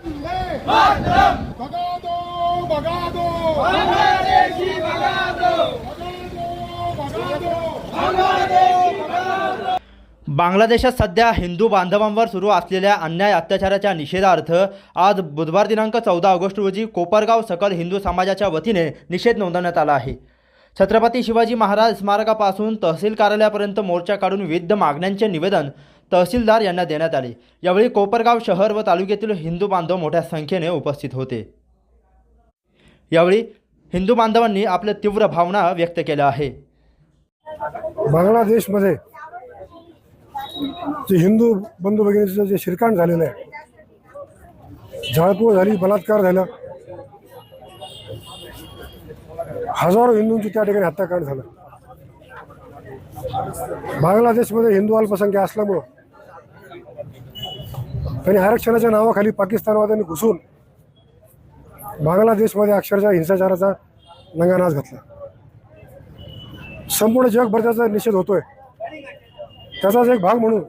दो दो दो दो बांगलादेशात सध्या हिंदू बांधवांवर सुरू असलेल्या अन्याय अत्याचाराच्या निषेधार्थ आज बुधवार दिनांक चौदा ऑगस्ट रोजी कोपरगाव सकल हिंदू समाजाच्या वतीने निषेध नोंदवण्यात आला आहे. छत्रपती शिवाजी महाराज स्मारकापासून तहसील कार्यालयापर्यंत मोर्चा काढून विविध मागण्यांचे निवेदन तहसीलदार यांना देण्यात आले. यावेळी कोपरगाव शहर व तालुक्यातील हिंदू बांधव मोठ्या संख्येने उपस्थित होते. यावेळी हिंदू बांधवांनी आपल्या तीव्र भावना व्यक्त केल्या आहे. बांगलादेशमध्ये जे हिंदू बंधू भगिनीचं जे शिरकाण झालेलं आहे झाळपूळ झाली बलात्कार झाला हजारो हिंदूंची त्या ठिकाणी हत्याकांड झालं. बांगलादेशमध्ये हिंदू अल्पसंख्या असल्यामुळं त्यांनी आरक्षणाच्या नावाखाली पाकिस्तानवाद्यांनी घुसून बांगलादेशमध्ये अक्षरशः हिंसाचाराचा नंगानाच घातला. संपूर्ण जगभर त्याचा निषेध होतोय. त्याचाच एक भाग म्हणून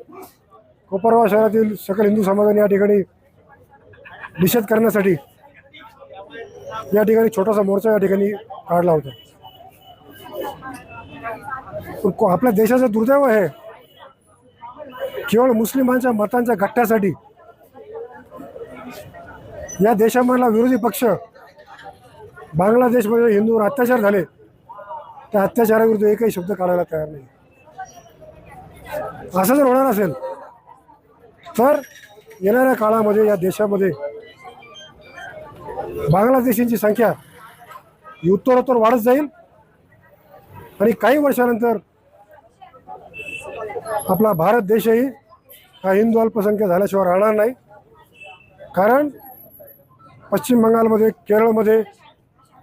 कोपरगाव शहरातील सकल हिंदू समाजाने या ठिकाणी निषेध करण्यासाठी या ठिकाणी छोटासा मोर्चा या ठिकाणी काढला होता. पण आपल्या देशाचं दुर्दैव आहे केवळ मुस्लिमांच्या मतांच्या गट्ट्यासाठी या देशामधला विरोधी पक्ष बांगलादेशमध्ये हिंदूवर अत्याचार झाले त्या अत्याचाराविरुद्ध एकही शब्द काढायला तयार नाही. असं जर होणार असेल तर येणाऱ्या काळामध्ये या देशामध्ये बांगलादेशींची संख्या ही उत्तरोत्तर वाढत जाईल. आणि काही वर्षानंतर आपला भारत देशही हा हिंदू अल्पसंख्या झाल्याशिवाय राहणार नाही. कारण पश्चिम बंगालमध्ये केरळमध्ये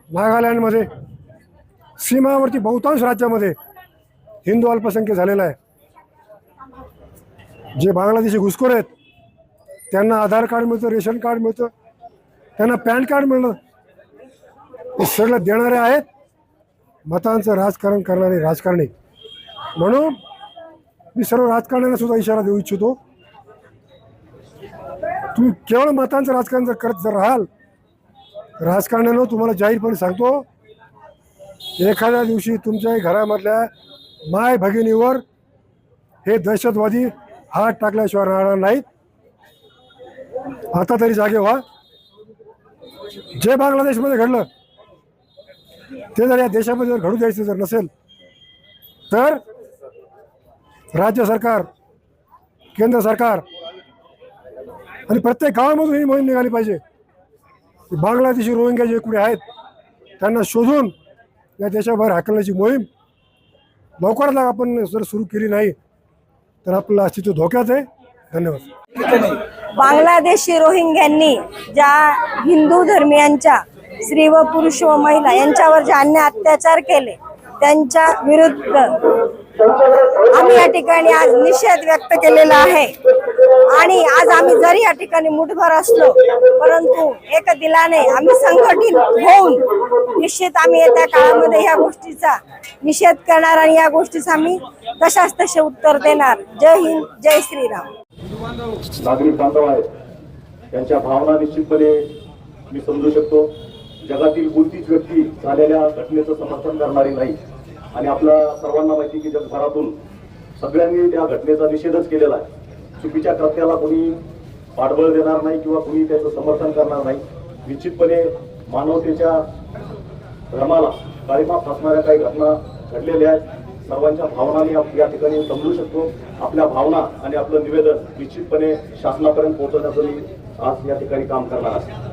नागालँडमध्ये सीमावरती बहुतांश राज्यामध्ये हिंदू अल्पसंख्य झालेला आहे. जे बांगलादेशी घुसखोर आहेत त्यांना आधार कार्ड मिळतं रेशन कार्ड मिळतं त्यांना पॅन कार्ड मिळणं हे सगळं देणारे आहेत. मतांचं राजकारण करणारे राजकारणी. म्हणून मी सर्व राजकारण्यांना सुद्धा इशारा देऊ इच्छितो. तुम्ही केवळ मतांचं राजकारण जर करत जर राहाल राजकारण्यानं तुम्हाला जाहीरपणे सांगतो एखाद्या दिवशी तुमच्या घरामधल्या माय भगिनीवर हे दहशतवादी हात टाकल्याशिवाय राहणार नाहीत. आता तरी जागे व्हा. जे बांगलादेशमध्ये घडलं ते जर या देशामध्ये जर घडू द्यायचं जर नसेल तर राज्य सरकार केंद्र सरकार आणि प्रत्येक गावामधून ही मोहीम निघाली पाहिजे. बांगलादेशी रोहिंग्या जे कुठे आहेत त्यांना शोधून या देशाबाहेर हाकलण्याची मोहीम लवकरात आपण जर सुरू केली नाही तर आपलं अस्तित्व धोक्यात आहे. धन्यवाद. बांगलादेशी रोहिंग्यांनी ज्या हिंदू धर्मियांच्या स्त्री व पुरुष व महिला यांच्यावर जे अन्य अत्याचार केले त्यांच्या विरुद्ध आम्ही या ठिकाणी आज निषेध व्यक्त केलेला आहे. आणि आज आम्ही जरी या ठिकाणी मुठभर असलो परंतु एक दिलाने आम्ही संघटित होऊन निश्चित आम्ही येत्या काळामध्ये या गोष्टीचा निषेध करणार आणि या गोष्टीचा आम्ही तशाच तसे उत्तर देणार. जय हिंद जय श्रीराम. नागरिक बांधव आहेत. त्यांच्या भावना निश्चितपणे मी समजू शकतो. जगातील कोणतीच व्यक्ती झालेल्या घटनेचं समर्थन करणारी नाही. आणि आपल्या सर्वांना माहिती की जगभरातून सगळ्यांनी त्या घटनेचा निषेधच केलेला आहे. चुकीच्या कृत्याला कोणी पाठबळ देणार नाही किंवा कोणी त्याचं समर्थन करणार नाही. निश्चितपणे मानवतेच्या धर्माला काळीमा फासणाऱ्या काही घटना घडलेल्या आहेत. सर्वांच्या भावना या ठिकाणी समजू शकतो. आपल्या भावना आणि आपलं निवेदन निश्चितपणे शासनापर्यंत पोहोचवण्याचं मी आज या ठिकाणी काम करणार आहे.